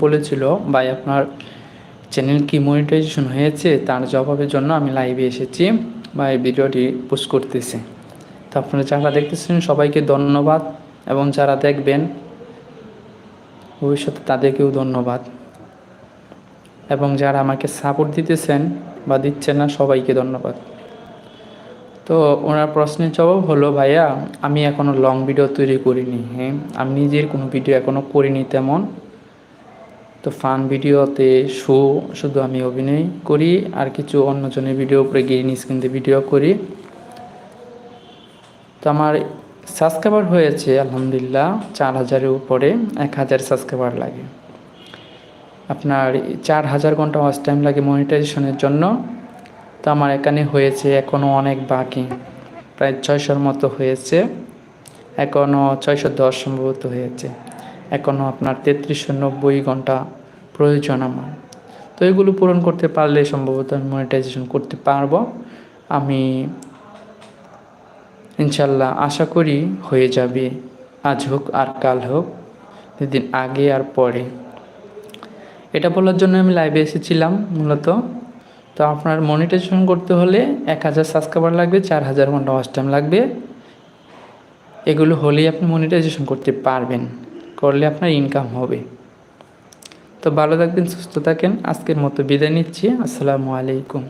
বলেছিল, ভাই, আপনার চ্যানেল কি মনিটাইজেশন হয়েছে? তার জবাবের জন্য আমি লাইভে এসেছি। বা এই ভিডিওটি পোস্ট করতেছি। তো আপনারা যারা দেখতেছেন, সবাইকে ধন্যবাদ। এবং যারা দেখবেন, ভবিষ্যতে তাদেরকেও ধন্যবাদ। এবং যারা আমাকে সাপোর্ট দিতেছেন বা দিচ্ছেন না, সবাইকে ধন্যবাদ। তো ওনার প্রশ্নের জবাব হলো, ভাইয়া, আমি এখনও লং ভিডিও তৈরি করিনি। হ্যাঁ আমি নিজের কোনো ভিডিও এখনও করিনি তেমন। তো ফান ভিডিওতে শো শুধু আমি অভিনয় করি, আর কিছু অন্যজনের ভিডিও উপরে গ্রিন স্ক্রিনতে ভিডিও করি। তো আমার সাবস্ক্রাইবার হয়েছে, আলহামদুলিল্লাহ, চার হাজারের উপরে, এক হাজার সাবস্ক্রাইবার লাগে। আপনার চার হাজার ঘণ্টা ওয়াচ টাইম লাগে মনিটাইজেশনের জন্য। তো আমার এখানে হয়েছে এখনও অনেক বাকি। প্রায় ছয়শোর মতো হয়েছে। এখনও ছয়শো দশ সম্ভবত হয়েছে। এখনও আপনার তেত্রিশশো নব্বই ঘণ্টা প্রয়োজন আমার। তো এগুলো পূরণ করতে পারলে সম্ভবত আমি মনিটাইজেশন করতে পারব। আমি ইনশাল্লাহ আশা করি হয়ে যাবে। আজ হোক আর কাল হোক দুদিন আগে আর পরে। এটা বলার জন্য আমি লাইভে এসেছিলাম মূলত। তো আপনার মনিটাইজেশন করতে হলে এক হাজার সাবস্ক্রাইবার লাগবে, চার হাজার ঘণ্টা ওয়াচ লাগবে। এগুলো হলেই আপনি মনিটাইজেশন করতে পারবেন। করলে আপনার ইনকাম হবে। তো ভালো থাকবেন, সুস্থ থাকেন। আজকের মতো বিদায় নিচ্ছি। আসসালামু আলাইকুম।